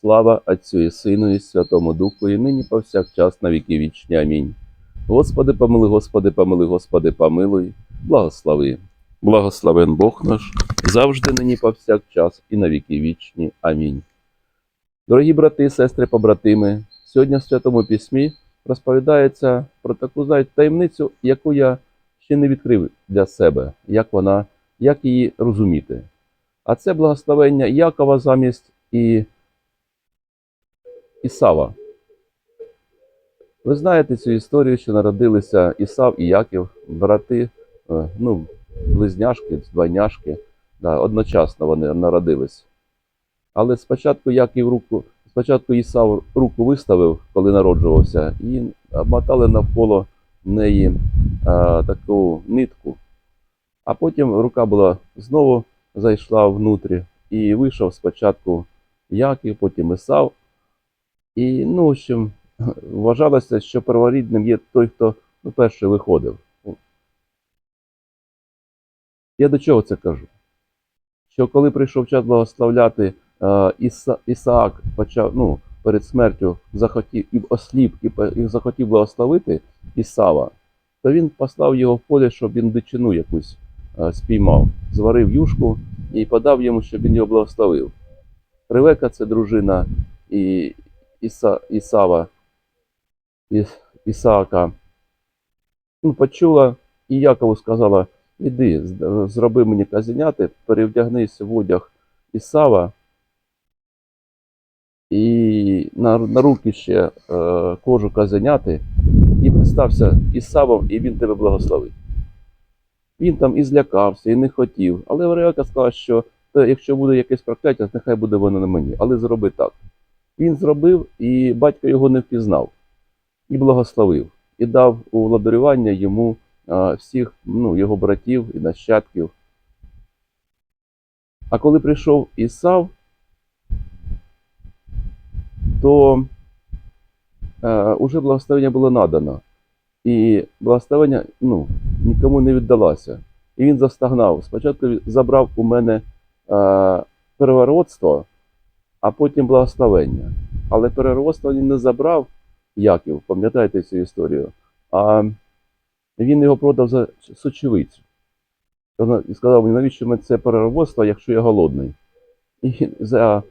Слава Отцю і Сину, і Святому Духу, і нині повсякчас на віки вічні. Амінь. Господи, помилуй, Господи, помилуй, Господи, помилуй, благослови. Благословен Бог наш, завжди нині повсякчас і на віки вічні. Амінь. Дорогі брати, сестри, побратими, сьогодні в Святому Письмі розповідається про таку знаєте, таємницю, яку я ще не відкрив для себе, як вона, як її розуміти. А це благословення Якова замість і Ісава. Ви знаєте цю історію, що народилися Ісав і Яків, брати, е, ну, близняшки, двойняшки, да, одночасно вони народились. Але спочатку Яків руку, спочатку Ісав руку виставив, коли народжувався, і мотали навколо неї а, таку нитку. А потім рука була знову зайшла внутрі і вийшов спочатку Яків, потім Ісав. І, ну, в общем, вважалося, що перворідним є той, хто ну, перший виходив. Я до чого це кажу? Що коли прийшов час благословляти, е, Іса, Ісаак почав, ну, перед смертю захотів і осліп, і, і захотів благословити Ісава, то він послав його в поле, щоб він дичину якусь е, спіймав, зварив юшку і подав йому, щоб він його благословив. Ревека це дружина і Іса, Ісава, Іс, Ісаака. Ну, почула і Якову сказала: іди, зроби мені казеняти, перевдягнись в одяг Ісава, і на, на руки ще е, кожу казеняти, і представся Ісавом, і він тебе благословить. Він там і злякався, і не хотів. Але Ревека сказала, що якщо буде якесь прокляття, нехай буде воно на мені, але зроби так. Він зробив, і батько його не впізнав, і благословив, і дав у владарювання йому всіх ну, його братів і нащадків. А коли прийшов Ісав, то е, уже благословення було надано. І благословення ну, нікому не віддалося. І він застагнав. Спочатку забрав у мене е, первородство, а потім благословення. Але переродство він не забрав Яків, пам'ятаєте цю історію, а він його продав за сочевицю. І сказав навіщо мені це переродство, якщо я голодний? І за,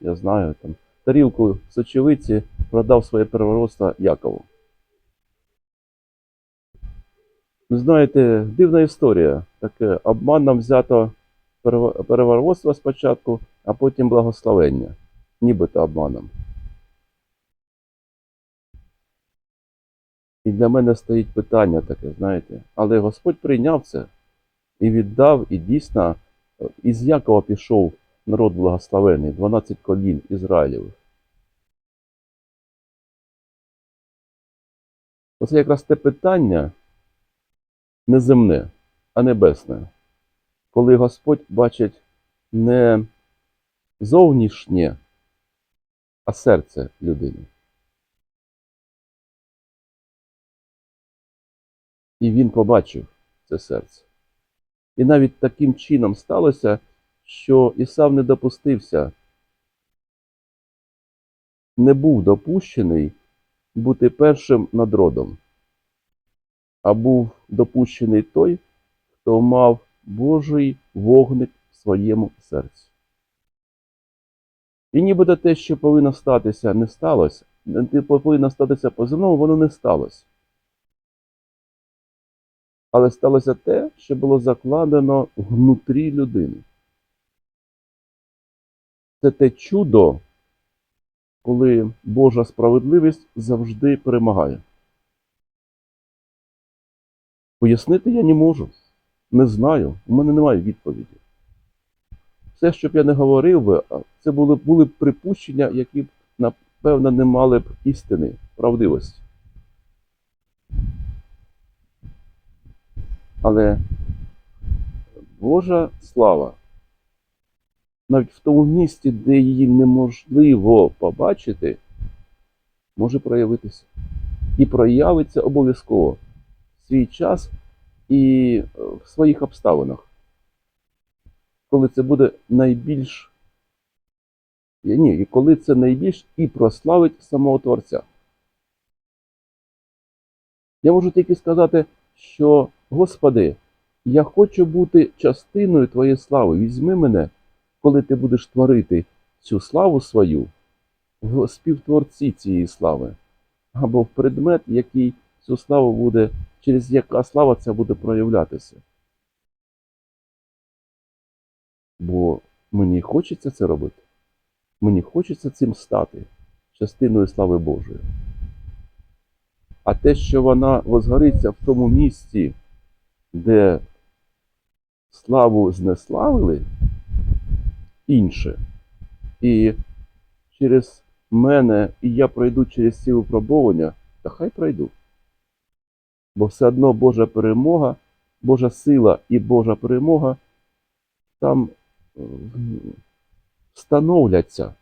я знаю, там, тарілку сочевиці продав своє переродство Якову. Ви знаєте, дивна історія. Таке обманом взято перево- спочатку, а потім благословення, нібито обманом. І для мене стоїть питання таке, знаєте, але Господь прийняв це і віддав, і дійсно е, із Якова пішов народ благословений, 12 колін Ізраїлєвих. Оце якраз те питання не земне, а небесне. Коли Господь бачить не зовнішнє, а серце людини. І він побачив це серце. І навіть таким чином сталося, що Ісав не допустився, не був допущений бути першим над родом, а був допущений той, хто мав Божий вогник в своєму серці. І нібито те, що повинно статися, не сталося, не повинно статися по земному, воно не сталося. Але сталося те, що було закладено внутрі людини. Це те чудо, коли Божа справедливість завжди перемагає. Пояснити я не можу, не знаю, у мене немає відповіді. Все, що б я не говорив би, це були, були припущення, які б напевно, не мали б істини, правдивості. Але Божа слава, навіть в тому місці, де її неможливо побачити, може проявитися. І проявиться обов'язково в свій час і е, в своїх обставинах. Коли це буде найбільш. Ні, і коли це найбільш і прославить самого Творця. Я можу тільки сказати, що, Господи, я хочу бути частиною Твоєї слави. Візьми мене, коли ти будеш творити цю славу свою в співтворці цієї слави, або в предмет, який цю славу буде, через яка слава ця буде проявлятися. Бо мені хочеться це робити. Мені хочеться цим стати частиною слави Божої. А те, що вона возгориться в тому місці, де славу знеславили інше, і через мене, і я пройду через ці випробування, та хай пройду. Бо все одно Божа перемога, Божа сила і Божа перемога там встановляться.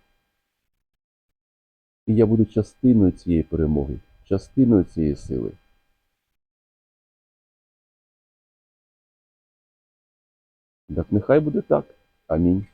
І я буду частиною цієї перемоги, частиною цієї сили. Так нехай буде так. Амінь.